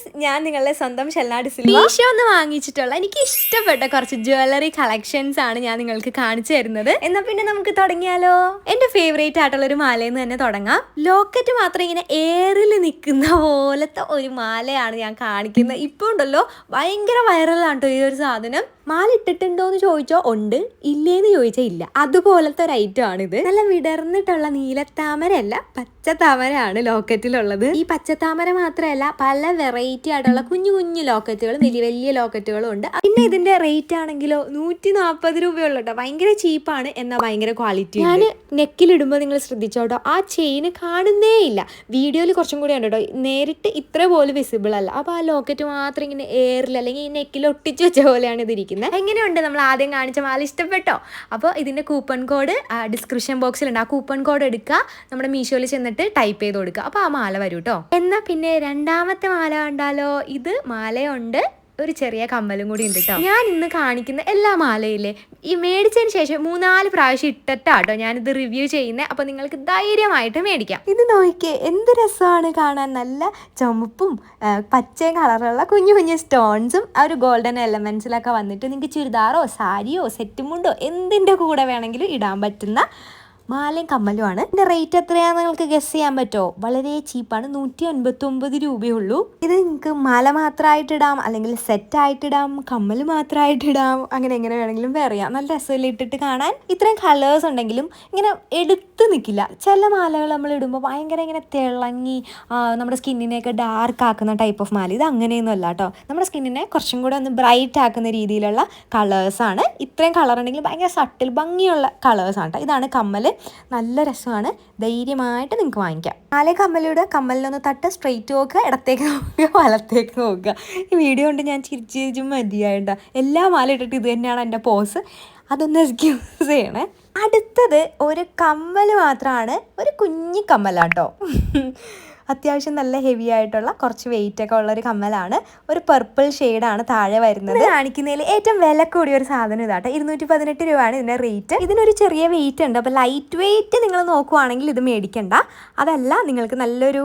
Guys ഞാൻ നിങ്ങളുടെ സ്വന്തം ഷെല്ലാട് മീഷോ ഒന്ന് വാങ്ങിച്ചിട്ടുള്ള എനിക്ക് ഇഷ്ടപ്പെട്ട കുറച്ച് ജ്വല്ലറി കളക്ഷൻസ് ആണ് ഞാൻ നിങ്ങൾക്ക് കാണിച്ചു തരുന്നത്. എന്നാ പിന്നെ നമുക്ക് തുടങ്ങിയാലോ? എന്റെ ഫേവറേറ്റ് ആയിട്ടുള്ള ഒരു മാലയെന്ന് തന്നെ തുടങ്ങാം. ലോക്കറ്റ് മാത്രം ഇങ്ങനെ എയറിൽ നിൽക്കുന്ന പോലത്തെ ഒരു മാലയാണ് ഞാൻ കാണിക്കുന്നത്. ഇപ്പോൾ ഉണ്ടല്ലോ ഭയങ്കര വൈറലാണ് കേട്ടോ ഈ ഒരു സാധനം. മാല ഇട്ടിട്ടുണ്ടോ എന്ന് ചോദിച്ചോ? ഉണ്ട്. ഇല്ലേന്ന് ചോദിച്ചാൽ ഇല്ല. അതുപോലത്തെ ഒരു ഐറ്റം ആണിത്. നല്ല വിടർന്നിട്ടുള്ള നീലത്താമരയല്ല പച്ചത്താമരയാണ് ലോക്കറ്റിലുള്ളത്. ഈ പച്ചത്താമര മാത്രമല്ല പല വെറൈറ്റി ആയിട്ടുള്ള കുഞ്ഞു കുഞ്ഞു ലോക്കറ്റുകളും വലിയ വലിയ ലോക്കറ്റുകളും ഉണ്ട്. പിന്നെ ഇതിന്റെ റേറ്റ് ആണെങ്കിലോ നൂറ്റി നാൽപ്പത് രൂപയുള്ളൂ ഭയങ്കര ചീപ്പാണ് എന്നാൽ ഭയങ്കര ക്വാളിറ്റി ഞാൻ നെക്കിലിടുമ്പോൾ നിങ്ങൾ ശ്രദ്ധിച്ചോട്ടോ? ആ ചെയിന് കാണുന്നേ ഇല്ല. വീഡിയോയിൽ കുറച്ചും കൂടി ഉണ്ട് കേട്ടോ നേരിട്ട് ഇത്ര പോലും വിസിബിൾ അല്ല. അപ്പോൾ ആ ലോക്കറ്റ് മാത്രം ഇങ്ങനെ എയറിൽ അല്ലെങ്കിൽ ഈ നെക്കിൽ ഒട്ടിച്ച് വെച്ച പോലെയാണ് ഇതിരിക്കുന്നത്. എങ്ങനെയുണ്ട്? നമ്മൾ ആദ്യം കാണിച്ച മാല ഇഷ്ടപ്പെട്ടോ? അപ്പോൾ ഇതിന്റെ കൂപ്പൺ കോഡ് ഡിസ്ക്രിപ്ഷൻ ബോക്സിലുണ്ട് ആ കൂപ്പൺ കോഡ് എടുക്കുക. നമ്മുടെ മീഷോയിൽ ചെന്നിട്ട് ടൈപ്പ് ചെയ്ത് കൊടുക്കുക. അപ്പോൾ ആ മാല വരും കേട്ടോ എന്നാൽ പിന്നെ രണ്ടാമത്തെ മാല കണ്ടാലോ? ഇത് മാലയുണ്ട്. ഒരു ചെറിയ കമ്മലും കൂടി ഉണ്ട് കേട്ടോ ഞാൻ ഇന്ന് കാണിക്കുന്ന എല്ലാ മാലയില്ലേ ഈ മേടിച്ചതിന് ശേഷം മൂന്നാൽ പ്രാവശ്യം ഇട്ടിട്ടാട്ടോ ഞാനിത് റിവ്യൂ ചെയ്യുന്നത് അപ്പോൾ നിങ്ങൾക്ക് ധൈര്യമായിട്ട് മേടിക്കാം. ഇത് നോക്കിയേ എന്ത് രസമാണ് കാണാൻ. നല്ല ചുമപ്പും പച്ചയും കളറുള്ള കുഞ്ഞു കുഞ്ഞു സ്റ്റോൺസും ആ ഒരു ഗോൾഡൻ എലമെന്റ്സിലൊക്കെ വന്നിട്ട് നിങ്ങൾക്ക് ചുരിദാറോ സാരിയോ സെറ്റും മുണ്ടോ എന്തിന്റെ കൂടെ വേണമെങ്കിലും ഇടാൻ പറ്റുന്ന മാലയും കമ്മലുമാണ് ഇതിന്റെ റേറ്റ് എത്രയാണെന്ന് നിങ്ങൾക്ക് ഗസ് ചെയ്യാൻ പറ്റുമോ? വളരെ ചീപ്പാണ് നൂറ്റി അൻപത്തി ഒമ്പത് രൂപയുള്ളൂ. ഇത് നിങ്ങൾക്ക് മാല മാത്രമായിട്ട് ഇടാം അല്ലെങ്കിൽ സെറ്റ് ആയിട്ട് ഇടാം കമ്മൽ മാത്രമായിട്ട് ഇടാം അങ്ങനെ എങ്ങനെ വേണമെങ്കിലും വേറെ നല്ല രസമില്ല ഇട്ടിട്ട് കാണാൻ? ഇത്രയും കളേഴ്സ് ഉണ്ടെങ്കിലും ഇങ്ങനെ എടുത്ത് നിൽക്കില്ല ചില മാലകൾ നമ്മൾ ഇടുമ്പോൾ ഭയങ്കര ഇങ്ങനെ തിളങ്ങി നമ്മുടെ സ്കിന്നിനെയൊക്കെ ഡാർക്ക് ആക്കുന്ന ടൈപ്പ് ഓഫ് മാല. ഇത് അങ്ങനെയൊന്നും അല്ല കേട്ടോ നമ്മുടെ സ്കിന്നിനെ കുറച്ചും കൂടെ ഒന്ന് ബ്രൈറ്റ് ആക്കുന്ന രീതിയിലുള്ള കളേഴ്സാണ് ഇത്രയും കളർ ഉണ്ടെങ്കിൽ ഭയങ്കര സട്ടിൽ ഭംഗിയുള്ള കളേഴ്സാണ് കേട്ടോ ഇതാണ് കമ്മൽ നല്ല രസമാണ്. ധൈര്യമായിട്ട് നിങ്ങൾക്ക് വാങ്ങിക്കാം. നാലേ കമ്മലിയുടെ കമ്മലിലൊന്ന് തട്ട് സ്ട്രെയിറ്റ് നോക്കുക ഇടത്തേക്ക് നോക്കുക വലത്തേക്ക് നോക്കുക. ഈ വീഡിയോ കൊണ്ട് ഞാൻ ചിരിച്ച് ചിരിച്ചും മതിയായിട്ട് എല്ലാ മാല ഇട്ടിട്ട് ഇത് തന്നെയാണ് എന്റെ പോസ് അതൊന്ന് എക്സ്ക്യൂസ് ചെയ്യണേ. അടുത്തത് ഒരു കമ്മൽ മാത്രമാണ് ഒരു കുഞ്ഞി കമ്മലാട്ടോ. അത്യാവശ്യം നല്ല ഹെവി ആയിട്ടുള്ള കുറച്ച് വെയിറ്റ് ഒക്കെ ഉള്ള ഒരു കമ്മലാണ്. ഒരു പർപ്പിൾ ഷെയ്ഡാണ് താഴെ വരുന്നത്. കാണിക്കുന്നതിൽ ഏറ്റവും വില കൂടിയ ഒരു സാധനം ഇതാട്ടോ. ഇരുന്നൂറ്റി പതിനെട്ട് രൂപയാണ് ഇതിന്റെ റേറ്റ് ഇതിനൊരു ചെറിയ വെയിറ്റ് ഉണ്ട്. അപ്പോൾ ലൈറ്റ് വെയിറ്റ് നിങ്ങൾ നോക്കുവാണെങ്കിൽ ഇത് മേടിക്കണ്ട. അതല്ല നിങ്ങൾക്ക് നല്ലൊരു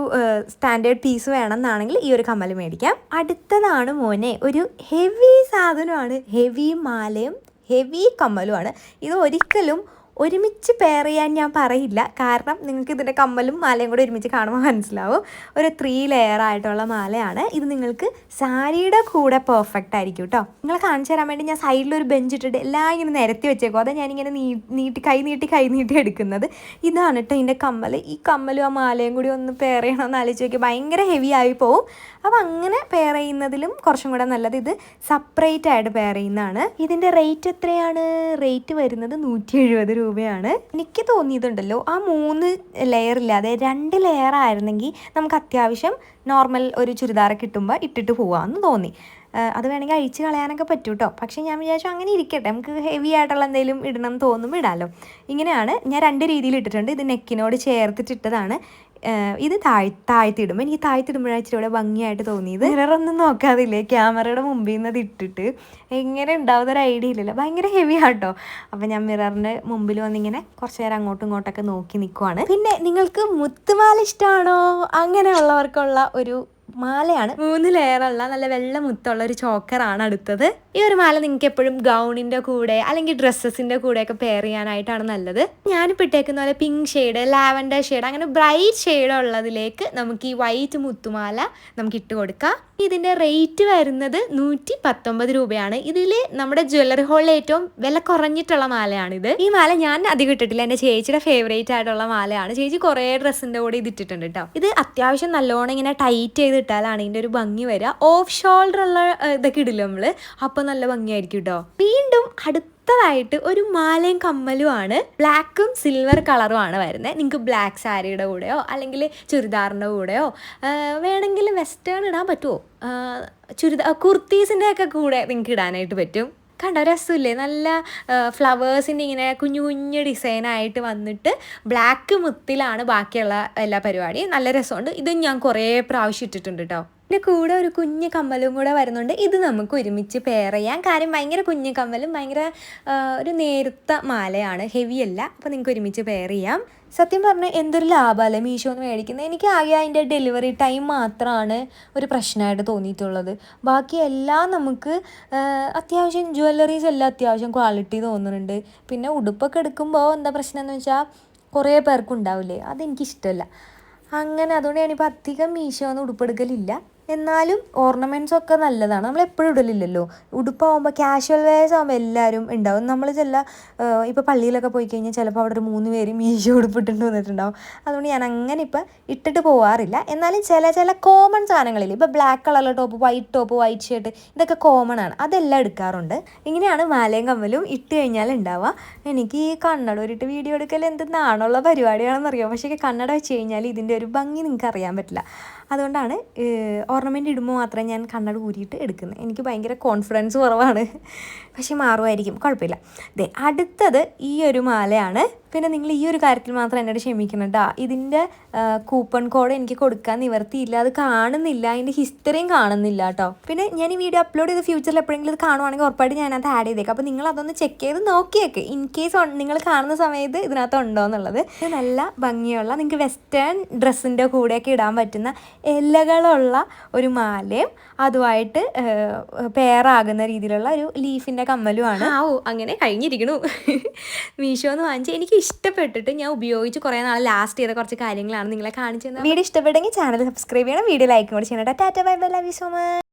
സ്റ്റാൻഡേർഡ് പീസ് വേണമെന്നാണെങ്കിൽ ഈ ഒരു കമ്മൽ മേടിക്കാം. അടുത്തതാണ് മോനെ ഒരു ഹെവി സാധനമാണ്. ഹെവി മാലയും ഹെവി കമ്മലുമാണ്. ഇത് ഒരിക്കലും ഒരുമിച്ച് പെയർ ചെയ്യാൻ ഞാൻ പറയില്ല. കാരണം നിങ്ങൾക്ക് ഇതിന്റെ കമ്മലും മാലയും കൂടെ ഒരുമിച്ച് കാണുമ്പോൾ മനസ്സിലാവും. ഒരു ത്രീ ലെയർ ആയിട്ടുള്ള മാലയാണ്. ഇത് നിങ്ങൾക്ക് സാരിയുടെ കൂടെ പെർഫെക്റ്റ് ആയിരിക്കും കേട്ടോ നിങ്ങൾ കാണിച്ചു തരാൻ വേണ്ടി ഞാൻ സൈഡിൽ ഒരു ബെഞ്ച് ഇട്ടിട്ട് എല്ലാം ഇങ്ങനെ നിരത്തി വെച്ചേക്കും. അതാ ഞാനിങ്ങനെ നീട്ടി കൈ നീട്ടി കൈ നീട്ടി എടുക്കുന്നത്. ഇതാണ് കേട്ടോ ഇതിന്റെ കമ്മൽ ഈ കമ്മലും ആ മാലയും കൂടി ഒന്ന് പെയർ ചെയ്യണമെന്ന് ആലോചിച്ച് നോക്കി ഭയങ്കര ഹെവി ആയി പോവും. അപ്പോൾ അങ്ങനെ പെയർ ചെയ്യുന്നതിലും കുറച്ചും കൂടെ നല്ലത് ഇത് സെപ്പറേറ്റ് ആയിട്ട് പെയർ ചെയ്യുന്നതാണ്. ഇതിന്റെ റേറ്റ് എത്രയാണ്? റേറ്റ് വരുന്നത് നൂറ്റി എഴുപത് രൂപയാണ്. എനിക്ക് തോന്നിയതുണ്ടല്ലോ ആ മൂന്ന് ലെയർ ഇല്ലാതെ രണ്ട് ലെയർ ആയിരുന്നെങ്കിൽ നമുക്ക് അത്യാവശ്യം നോർമൽ ഒരു ചുരിദാർ കിട്ടുമ്പോൾ ഇട്ടിട്ട് പോവാമെന്ന് തോന്നി. അത് വേണമെങ്കിൽ അഴിച്ച് കളയാനൊക്കെ പറ്റും കേട്ടോ പക്ഷേ ഞാൻ വിചാരിച്ചു അങ്ങനെ ഇരിക്കട്ടെ നമുക്ക് ഹെവി ആയിട്ടുള്ള എന്തെങ്കിലും ഇടണം തോന്നുമ്പോൾ ഇടാമല്ലോ ഇങ്ങനെയാണ് ഞാൻ രണ്ട് രീതിയിൽ ഇട്ടിട്ടുണ്ട്. ഇത് നെക്കിനോട് ചേർത്തിട്ടിട്ടതാണ് ഇത് താഴ് താഴ്ത്തിയിടുമ്പോൾ എനിക്ക് താഴ്ത്തിടുമ്പോഴാണ് ഇച്ചിരി ഇവിടെ ഭംഗിയായിട്ട് തോന്നിയത്. മിററൊന്നും നോക്കാതില്ലേ ക്യാമറയുടെ മുമ്പിൽ നിന്ന് അത് ഇട്ടിട്ട്. എങ്ങനെ ഉണ്ടാവുന്ന ഒരു ഐഡിയ ഇല്ലല്ലോ. ഭയങ്കര ഹെവി ആട്ടോ. അപ്പം ഞാൻ മിററിന്റെ മുമ്പിൽ വന്നിങ്ങനെ കുറച്ച് നേരം അങ്ങോട്ടും ഇങ്ങോട്ടൊക്കെ നോക്കി നിൽക്കുവാണ് പിന്നെ നിങ്ങൾക്ക് മുത്തുമാല ഇഷ്ടമാണോ? അങ്ങനെയുള്ളവർക്കുള്ള ഒരു മാലയാണ്. മൂന്ന് ലെയറുള്ള നല്ല വെള്ള മുത്തുള്ള ഒരു ചോക്കറാണ് അടുത്തത്. ഈ ഒരു മാല നിങ്ങൾക്ക് എപ്പോഴും ഗൗണിന്റെ കൂടെ അല്ലെങ്കിൽ ഡ്രസ്സസിന്റെ കൂടെ ഒക്കെ പെയർ ചെയ്യാനായിട്ടാണ് നല്ലത്. ഞാനിപ്പോൾ ഇട്ടേക്കുന്ന പോലെ പിങ്ക് ഷെയ്ഡ് ലാവൻഡർ ഷെയ്ഡ് അങ്ങനെ ബ്രൈറ്റ് ഷെയ്ഡ് ഉള്ളതിലേക്ക് നമുക്ക് ഈ വൈറ്റ് മുത്തുമാല നമുക്ക് ഇട്ട് കൊടുക്കാം. ഇതിന്റെ റേറ്റ് വരുന്നത് നൂറ്റി പത്തൊമ്പത് രൂപയാണ്. ഇതിൽ നമ്മുടെ ജ്വല്ലറി ഹോളിൽ ഏറ്റവും വില കുറഞ്ഞിട്ടുള്ള മാലയാണിത്. ഈ മാല ഞാൻ അധികം ഇട്ടിട്ടില്ല. എന്റെ ചേച്ചിയുടെ ഫേവറേറ്റ് ആയിട്ടുള്ള മാലയാണ്. ചേച്ചി കുറേ ഡ്രസ്സിന്റെ കൂടെ ഇത് ഇട്ടിട്ടുണ്ട് കേട്ടോ ഇത് അത്യാവശ്യം നല്ലോണം ഇങ്ങനെ ടൈറ്റ് ചെയ്ത് ഇട്ടാലാണ് ഇതിന്റെ ഒരു ഭംഗി വരിക ഓഫ് ഷോൾഡർ ഉള്ള ഇതൊക്കെ ഇടില്ല നമ്മൾ അപ്പോൾ നല്ല ഭംഗിയായിരിക്കും കേട്ടോ വീണ്ടും അടുത്ത അടുത്തതായിട്ട് ഒരു മാലയും കമ്മലും ആണ്. ബ്ലാക്കും സിൽവർ കളറും ആണ് വരുന്നത് നിങ്ങൾക്ക് ബ്ലാക്ക് സാരിയുടെ കൂടെയോ അല്ലെങ്കിൽ ചുരിദാറിന്റെ കൂടെയോ വേണമെങ്കിൽ വെസ്റ്റേൺ ഇടാൻ പറ്റുമോ ചുരിദാർ കുർത്തീസിന്റെ ഒക്കെ കൂടെ നിങ്ങൾക്ക് ഇടാനായിട്ട് പറ്റും. കണ്ടോ? രസമില്ലേ? നല്ല ഫ്ലവേഴ്സിന്റെ ഇങ്ങനെ കുഞ്ഞു കുഞ്ഞു ഡിസൈനായിട്ട് വന്നിട്ട് ബ്ലാക്ക് മുത്തിലാണ് ബാക്കിയുള്ള എല്ലാ പരിപാടിയും. നല്ല രസമുണ്ട്. ഇത് ഞാൻ കുറേ പ്രാവശ്യം ഇട്ടിട്ടുണ്ട് കേട്ടോ പിന്നെ കൂടെ ഒരു കുഞ്ഞു കമ്മലും കൂടെ വരുന്നുണ്ട്. ഇത് നമുക്ക് ഒരുമിച്ച് പെയർ ചെയ്യാം. കാര്യം ഭയങ്കര കുഞ്ഞു കമ്മലും ഭയങ്കര ഒരു നേരത്ത മാലയാണ്. ഹെവി അല്ല. അപ്പോൾ നിങ്ങൾക്ക് ഒരുമിച്ച് പെയർ ചെയ്യാം. സത്യം പറഞ്ഞാൽ എന്തൊരു ലാഭമല്ലേ മീഷോ എന്ന് മേടിക്കുന്നത് എനിക്ക് ആകെ അതിന്റെ ഡെലിവറി ടൈം മാത്രമാണ് ഒരു പ്രശ്നമായിട്ട് തോന്നിയിട്ടുള്ളത്. ബാക്കി എല്ലാം നമുക്ക് അത്യാവശ്യം ജ്വല്ലറീസ് എല്ലാം അത്യാവശ്യം ക്വാളിറ്റി തോന്നുന്നുണ്ട്. പിന്നെ ഉടുപ്പൊക്കെ എടുക്കുമ്പോൾ എന്താ പ്രശ്നം എന്ന് വെച്ചാൽ കുറേ പേർക്കുണ്ടാവില്ലേ അതെനിക്കിഷ്ടമല്ല അങ്ങനെ അതുകൊണ്ട് ഞാനിപ്പോൾ അധികം മീശോന്ന് ഉടുപ്പെടുക്കലില്ല എന്നാലും ഓർണമെന്റ്സ് ഒക്കെ നല്ലതാണ്. നമ്മൾ എപ്പോഴും ഇടലില്ലല്ലോ. ഉടുപ്പാകുമ്പോൾ കാഷ്വൽ വെയർസ് ആകുമ്പോൾ എല്ലാവരും ഉണ്ടാവും നമ്മൾ ചില ഇപ്പോൾ പള്ളിയിലൊക്കെ പോയി കഴിഞ്ഞാൽ ചിലപ്പോൾ അവിടെ ഒരു മൂന്ന് പേര് മീശ ഉടുപ്പിട്ടുണ്ട് വന്നിട്ടുണ്ടാവും. അതുകൊണ്ട് ഞാൻ അങ്ങനെ ഇപ്പം ഇട്ടിട്ട് പോവാറില്ല. എന്നാലും ചില ചില കോമൺ സാധനങ്ങളിൽ ഇപ്പോൾ ബ്ലാക്ക് കളറിലെ top white top white shirt ഇതൊക്കെ കോമൺ ആണ്. അതെല്ലാം എടുക്കാറുണ്ട്. ഇങ്ങനെയാണ് മാലയും കമ്മലും ഇട്ട് കഴിഞ്ഞാൽ ഉണ്ടാവുക എനിക്ക് ഈ കണ്ണട ഒരിട്ട് വീഡിയോ എടുക്കൽ എന്ത് നാണുള്ള പരിപാടിയാണെന്നറിയാം? പക്ഷേ കണ്ണട വെച്ച് കഴിഞ്ഞാൽ ഇതിന്റെ ഒരു ഭംഗി നിങ്ങൾക്ക് അറിയാൻ പറ്റില്ല. അതുകൊണ്ടാണ് ഓർണമെന്റ് ഇടുമ്പോൾ മാത്രമേ ഞാൻ കണ്ണട ഊരിയിട്ട് എടുക്കുന്നത്. എനിക്ക് ഭയങ്കര കോൺഫിഡൻസ് കുറവാണ്. പക്ഷേ മാറുമായിരിക്കും. കുഴപ്പമില്ല. ദേ അടുത്തത് ഈ ഒരു മാലയാണ് പിന്നെ നിങ്ങൾ ഈ ഒരു കാര്യത്തിൽ മാത്രം എന്നോട് ക്ഷമിക്കണം കേട്ടോ ഇതിന്റെ കൂപ്പൺ കോഡ് എനിക്ക് കൊടുക്കാൻ നിവർത്തിയില്ല. അത് കാണുന്നില്ല. അതിന്റെ ഹിസ്റ്ററിയും കാണുന്നില്ല കേട്ടോ പിന്നെ ഞാൻ ഈ വീഡിയോ അപ്ലോഡ് ചെയ്ത് ഫ്യൂച്ചറിൽ എപ്പോഴെങ്കിലും ഇത് കാണുവാണെങ്കിൽ ഉറപ്പായിട്ട് ഞാനത് ആഡ് ചെയ്തേക്കാം. അപ്പോൾ നിങ്ങൾ അതൊന്ന് ചെക്ക് ചെയ്ത് നോക്കിയേക്ക്. ഇൻ കേസ് നിങ്ങൾ കാണുന്ന സമയത്ത് ഇതിനകത്ത് ഉണ്ടോ എന്നുള്ളത്. നല്ല ഭംഗിയുള്ള നിങ്ങൾക്ക് വെസ്റ്റേൺ ഡ്രസ്സിന്റെ കൂടെയൊക്കെ ഇടാൻ പറ്റുന്ന ഇലകളുള്ള ഒരു മാലയും അതുമായിട്ട് പെയറാകുന്ന രീതിയിലുള്ള ഒരു ലീഫിന്റെ കമ്മലുമാണ്. ആ ഓ അങ്ങനെ കഴിഞ്ഞിരിക്കണു മീഷോ എന്ന് വാങ്ങിച്ച് എനിക്ക് ഇഷ്ടപ്പെട്ടിട്ട് ഞാൻ ഉപയോഗിച്ച് കുറേ നാൾ ലാസ്റ്റ് ചെയ്ത കുറച്ച് കാര്യങ്ങളാണ് നിങ്ങളെ കാണിച്ചത്. വീഡിയോ ഇഷ്ടപ്പെട്ടെങ്കിൽ ചാനൽ സബ്സ്ക്രൈബ് ചെയ്യണം വീഡിയോ ലൈക്കും കൂടി ചെയ്യണം. Tata bye bye love you so much